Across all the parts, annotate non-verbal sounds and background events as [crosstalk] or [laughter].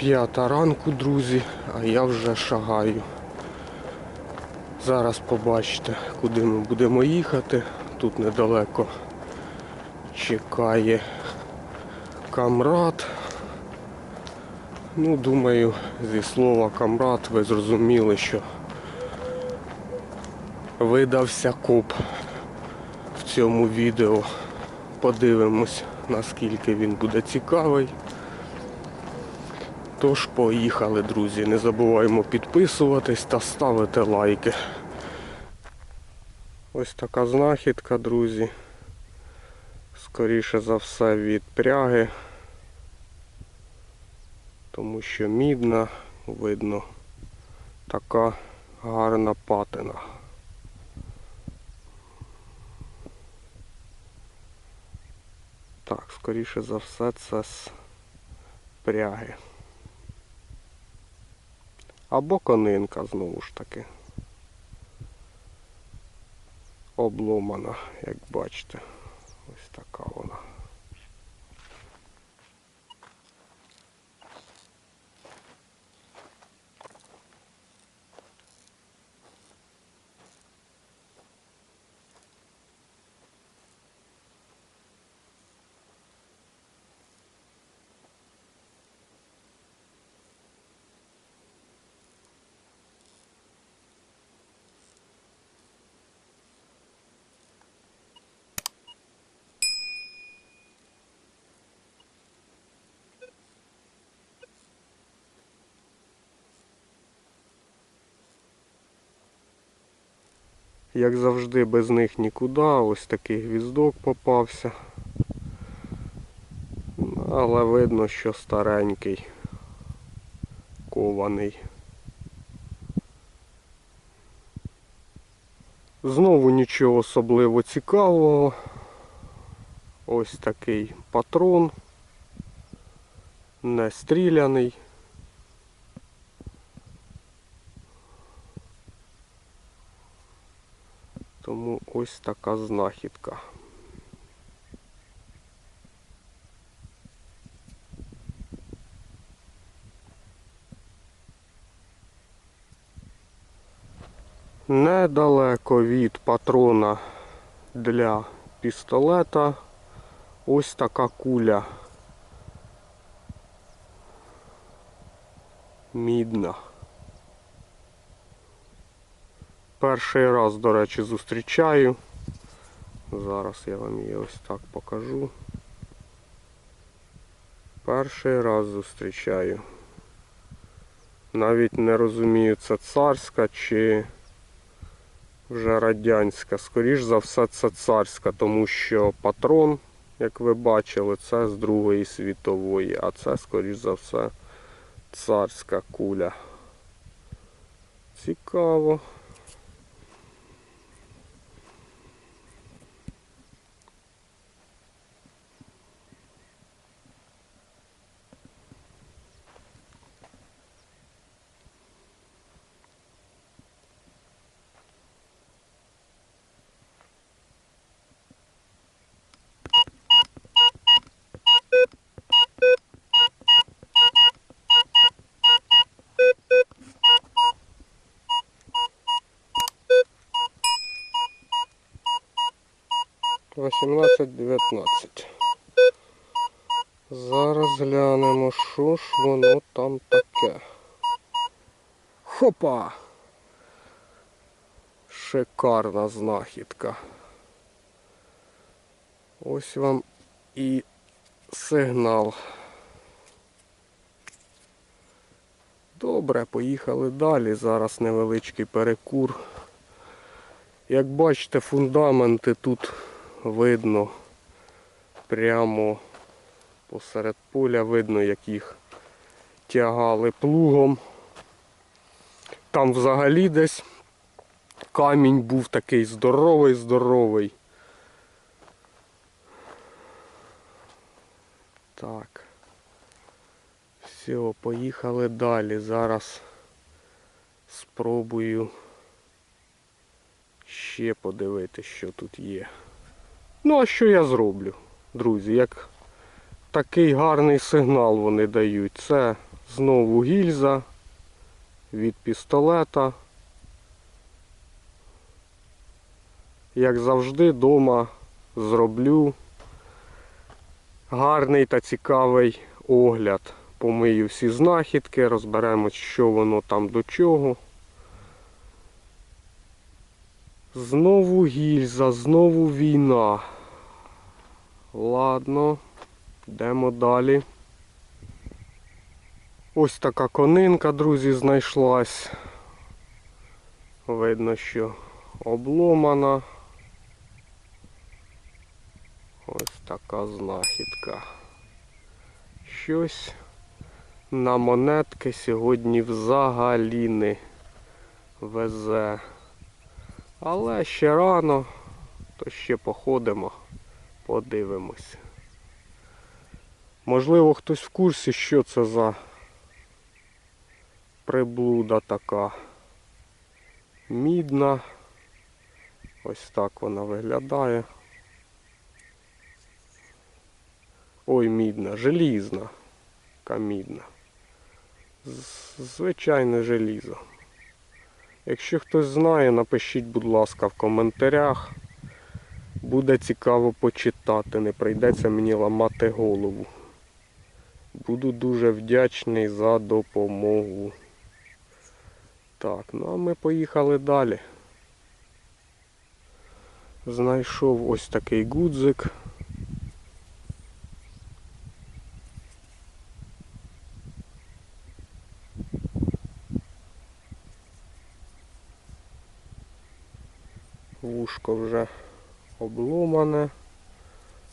П'ята ранку, друзі, а я вже шагаю. Зараз побачите, куди ми будемо їхати. Тут недалеко чекає камрад. Ну, думаю, зі слова камрад ви зрозуміли, що видався коп в цьому відео. Подивимось, наскільки він буде цікавий. Тож поїхали, друзі. Не забуваємо підписуватись та ставити лайки. Ось така знахідка, друзі. Скоріше за все від пряги. Тому що мідна, видно, така гарна патина. Так, скоріше за все це з пряги. Або конинка знову ж таки. Обломана, як бачите. Ось така вона. Як завжди, без них нікуди. Ось такий гвіздок попався. Але видно, що старенький, кований. Знову нічого особливо цікавого. Ось такий патрон. Не стріляний. Тому ось така знахідка. Недалеко від патрона для пістолета ось така куля. Мідна. Перший раз, до речі, зустрічаю. Зараз я вам її ось так покажу. Перший раз зустрічаю. Навіть не розумію, це царська чи вже радянська. Скоріш за все це царська, тому що патрон, як ви бачили, це з Другої світової, а це, скоріш за все, царська куля. Цікаво. Вісімнадцять, дев'ятнадцять. Зараз глянемо, що ж воно там таке. Хопа! Шикарна знахідка. Ось вам і сигнал. Добре, поїхали далі. Зараз невеличкий перекур. Як бачите, фундаменти тут видно прямо посеред поля, видно, як їх тягали плугом. Там взагалі десь камінь був такий здоровий, здоровий. Так. Все, поїхали далі. Зараз спробую ще подивитися, що тут є. Ну, а що я зроблю, друзі? Як такий гарний сигнал вони дають, це Знову гільза від пістолета. Як завжди, дома зроблю гарний та цікавий огляд. Помию всі знахідки, розберемось, що воно там до чого. Знову гільза, знову війна. Ладно, йдемо далі. Ось така конинка, друзі, знайшлась. Видно, що обломана. Ось така знахідка. Щось на монетки сьогодні взагалі не везе. Але ще рано, то ще походимо, подивимось. Можливо, хтось в курсі, що це за приблуда така мідна. Ось так вона виглядає. Ой, мідна, желізна. Камідна. Звичайне желізо. Якщо хтось знає, напишіть, будь ласка, в коментарях. Буде цікаво почитати, не прийдеться мені ламати голову. Буду дуже вдячний за допомогу. Так, ну а ми поїхали далі. Знайшов ось такий гудзик. Вушко вже обломане,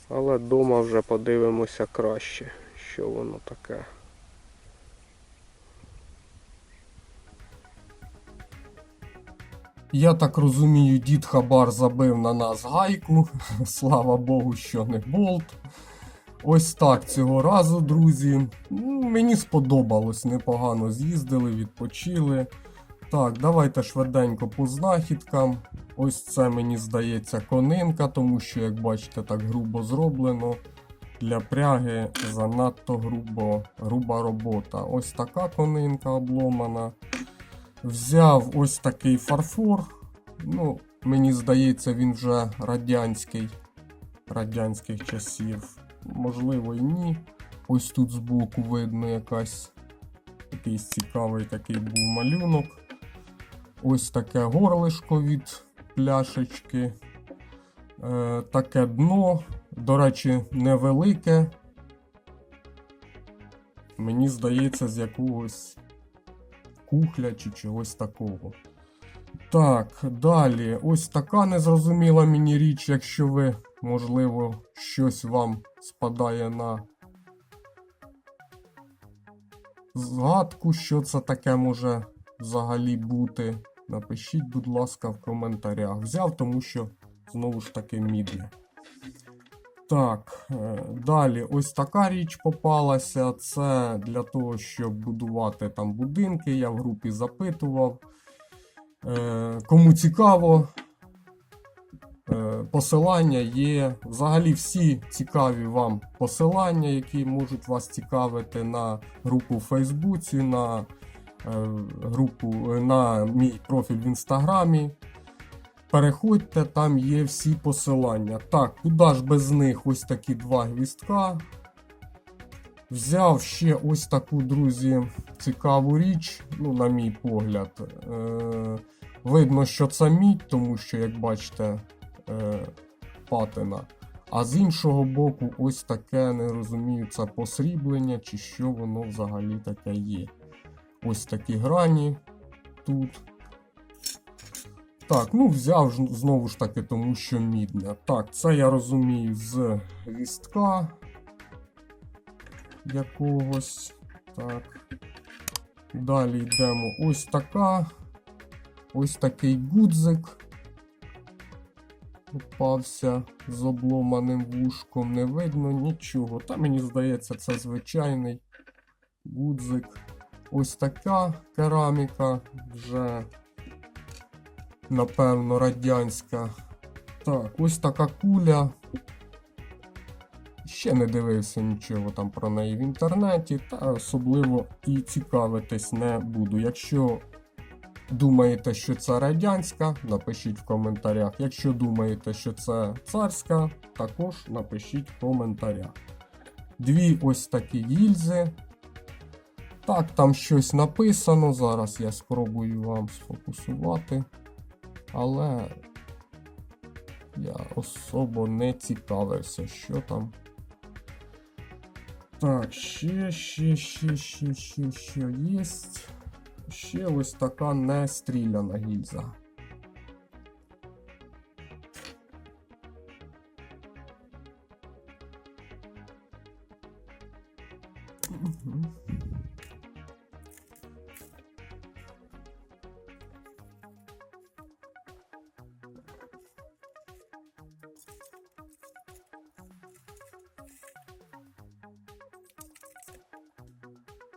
але вдома вже подивимося краще, що воно таке. Я так розумію, дід Хабар забив на нас гайку. [laughs] Слава Богу, що не болт. Ось так цього разу, друзі. Ну, Мені сподобалось, непогано з'їздили, відпочили. Так, давайте швиденько по знахідкам. Ось це мені здається конинка, тому що, як бачите, так грубо зроблено. Для пряги занадто грубо, груба робота. Ось така конинка обломана. Взяв ось такий фарфор. Ну, мені здається, він вже радянський, радянських часів. Можливо, і ні. Ось тут збоку видно якась якийсь цікавий такий був малюнок. Ось таке горлишко від пляшечки. Е, таке дно. До речі, невелике. Мені здається, з якогось кухля чи чогось такого. Так, далі. Ось така незрозуміла мені річ, якщо ви, можливо, щось вам спадає на згадку, що це таке може взагалі бути. Напишіть, будь ласка, в коментарях. Взяв, тому що знову ж таки мідне. Так, е, далі ось така річ попалася. Це для того, щоб будувати там будинки. Я в групі запитував. Е, Кому цікаво, е, посилання є. Взагалі всі цікаві вам посилання, які можуть вас цікавити на групу в Фейсбуці, на групу, на мій профіль в інстаграмі. Переходьте, там є всі посилання. Так, куди ж без них ось такі два гвістка. Взяв ще ось таку, друзі, цікаву річ, ну, на мій погляд. Е- видно, що це мідь, тому що, як бачите, е- патина. А з іншого боку, ось таке, не розумію, це посріблення, чи що воно взагалі таке є. Ось такі грані тут. Так, ну взяв знову ж таки, тому що мідне. Так, це я розумію з вістка якогось. Так. Далі йдемо. Ось така. Ось такий гудзик. Попався з обломаним вушком. Не видно нічого. Та мені здається, це звичайний гудзик. Ось така кераміка вже напевно, радянська. Так, ось така куля. Ще не дивився нічого там про неї в інтернеті, та особливо і цікавитись не буду. Якщо думаєте, що це радянська, напишіть в коментарях. Якщо думаєте, що це царська, також напишіть в коментарях. Дві ось такі гільзи. Так, там щось написано. Зараз я спробую вам сфокусувати. Але я особо не цікавився, що там. Так, ще, ще, ще, ще, ще, ще є. Ще ось така не стріляна гільза.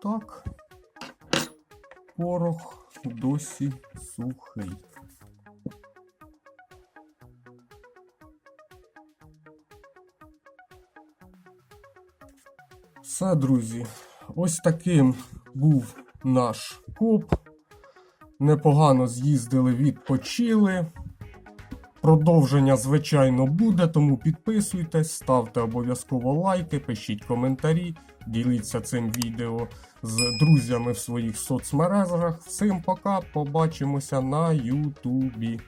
Так. Порох досі сухий. Все, друзі. Ось таким був наш коп. Непогано з'їздили, відпочили. Продовження, звичайно, буде, тому підписуйтесь, ставте обов'язково лайки, пишіть коментарі, діліться цим відео з друзями в своїх соцмережах. Всім пока, побачимося на Ютубі.